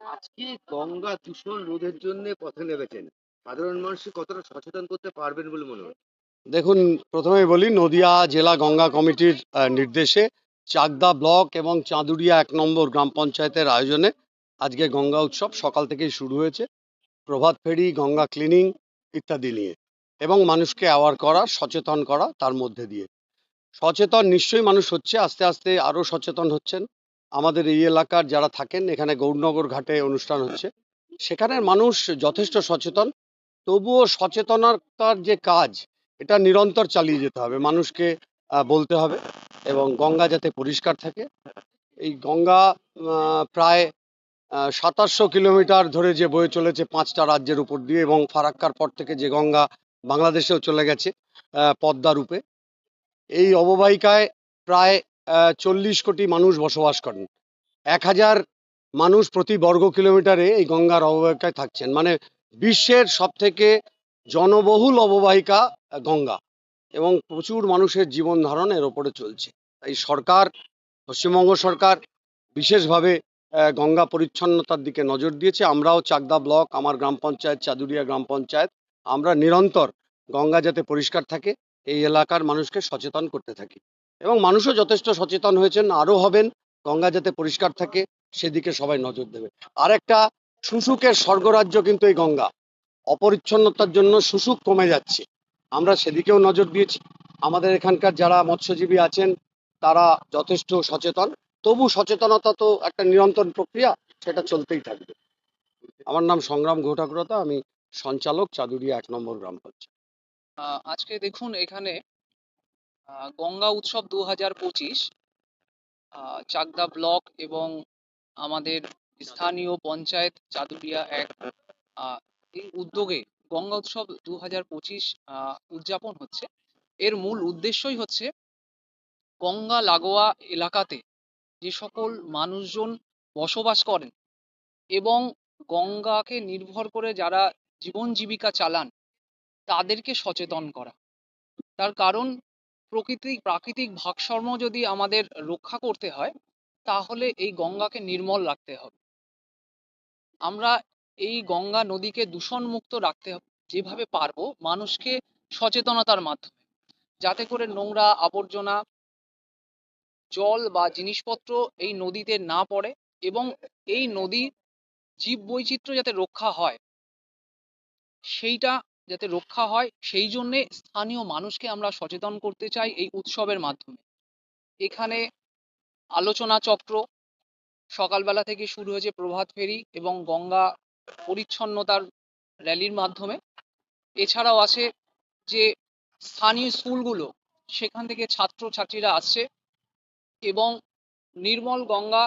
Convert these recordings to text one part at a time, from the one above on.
আজকে গঙ্গা দূষণ রোধের জন্য পথে নেমেছেন। সাধারণ মানুষকে কতটা সচেতন করতে পারবেন বলে মনে হয়? দেখুন, প্রথমেই বলি, নদিয়া জেলা গঙ্গা কমিটির নির্দেশে চাকদা ব্লক এবং চাঁদুরিয়া এক নম্বর গ্রাম পঞ্চায়েতের আয়োজনে আজকে গঙ্গা উৎসব সকাল থেকেই শুরু হয়েছে। প্রভাত ফেরি, গঙ্গা ক্লিনিং ইত্যাদি নিয়ে এবং মানুষকে অ্যাওয়ার করা, সচেতন করা তার মধ্যে দিয়ে। সচেতন নিশ্চয়ই মানুষ হচ্ছে, আস্তে আস্তে আরও সচেতন হচ্ছেন। আমাদের এই এলাকার যারা থাকেন, এখানে গৌরনগর ঘাটে অনুষ্ঠান হচ্ছে। সেখানের মানুষ যথেষ্ট সচেতন। তবুও সচেতনতার যে কাজ, এটা নিরন্তর চালিয়ে যেতে হবে। মানুষকে বলতে হবে এবং গঙ্গা যাতে পরিষ্কার থাকে। এই গঙ্গা প্রায় সাতাশশো কিলোমিটার ধরে যে বয়ে চলেছে পাঁচটা রাজ্যের উপর দিয়ে এবং ফারাক্কার পর থেকে যে গঙ্গা বাংলাদেশেও চলে গেছে পদ্মা রূপে। এই অববাহিকায় প্রায় চল্লিশ কোটি মানুষ বসবাস করেন। এক হাজার মানুষ প্রতি বর্গ কিলোমিটারে এই গঙ্গার অববাহিকায় থাকছেন। মানে বিশ্বের সব থেকে জনবহুল অববাহিকা গঙ্গা এবং প্রচুর মানুষের জীবন ধারণ এর ওপরে চলছে। তাই সরকার, পশ্চিমবঙ্গ সরকার বিশেষভাবে গঙ্গা পরিচ্ছন্নতার দিকে নজর দিয়েছে। আমরাও চাকদা ব্লক, আমার গ্রাম পঞ্চায়েত, চাদুরিয়া গ্রাম পঞ্চায়েত, আমরা নিরন্তর গঙ্গা যাতে পরিষ্কার থাকে, এই এলাকার মানুষকে সচেতন করতে থাকি। এবং মানুষও যথেষ্ট সচেতন হয়েছেন, আরও হবেন, গঙ্গা যাতে পরিষ্কার থাকে, সেদিকে সবাই নজর দেবে। আর একটা শুশুকের স্বর্গরাজ্য কিন্তু এই গঙ্গা। অপরিচ্ছন্নতার জন্য শুশুক কমে যাচ্ছে। আমরা সেদিকেও নজর দিয়েছি। আমাদের এখানকার যারা মৎস্যজীবী আছেন, তারা যথেষ্ট সচেতন। তবু সচেতনতা তো একটা নিরন্তর প্রক্রিয়া, সেটা চলতেই থাকবে। আমার নাম সংগ্রাম ঘোটাগ্রতা, আমি সঞ্চালক চাদুরিয়া এক নম্বর গ্রাম পঞ্চায়েত। আজকে দেখুন এখানে গঙ্গা উৎসব দু হাজার পঁচিশ চাকদা ব্লক এবং আমাদের স্থানীয় পঞ্চায়েত চাদুরিয়া এক এই উদ্যোগে গঙ্গা উৎসব দু হাজার পঁচিশ উদযাপন হচ্ছে। এর মূল উদ্দেশ্যই হচ্ছে গঙ্গা লাগোয়া এলাকাতে যে সকল মানুষজন বসবাস করেন এবং গঙ্গাকে নির্ভর করে যারা জীবন জীবিকা চালান, তাদেরকে সচেতন করা। তার কারণ প্রকৃতি প্রাকৃতিক ভারসাম্য যদি আমাদের রক্ষা করতে হয়, তাহলে এই গঙ্গাকে নির্মল রাখতে হবে। আমরা এই গঙ্গা নদীকে দূষণমুক্ত রাখতে যেভাবে পারব, মানুষকে সচেতনতার মাধ্যমে। যাতে করে নোংরা আবর্জনা, জল বা জিনিসপত্র এই নদীতে না পড়ে এবং এই নদী জীব বৈচিত্র্য যাতে রক্ষা হয়, সেইটা যাতে রক্ষা হয়, সেই জন্যে স্থানীয় মানুষকে আমরা সচেতন করতে চাই এই উৎসবের মাধ্যমে। এখানে আলোচনা চক্র, সকালবেলা থেকে শুরু হয়েছে প্রভাত ফেরি এবং গঙ্গা পরিচ্ছন্নতার র্যালির মাধ্যমে। এছাড়াও আছে যে স্থানীয় স্কুলগুলো, সেখান থেকে ছাত্র ছাত্রীরা আসছে এবং নির্মল গঙ্গা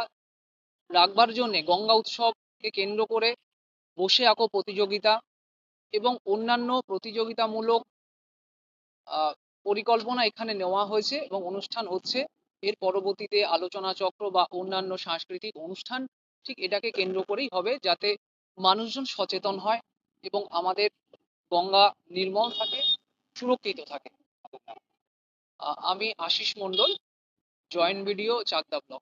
রাখবার জন্যে গঙ্গা উৎসবকে কেন্দ্র করে বসে আঁকো প্রতিযোগিতা এবং অন্যান্য প্রতিযোগিতামূলক পরিকল্পনা এখানে নেওয়া হয়েছে এবং অনুষ্ঠান হচ্ছে। এর পরবর্তীতে আলোচনা চক্র বা অন্যান্য সাংস্কৃতিক অনুষ্ঠান ঠিক এটাকে কেন্দ্র করেই হবে যাতে মানুষজন সচেতন হয় এবং আমাদের গঙ্গা নির্মল থাকে, সুরক্ষিত থাকে। আমি Ashis Mondal joint video, Chakdah block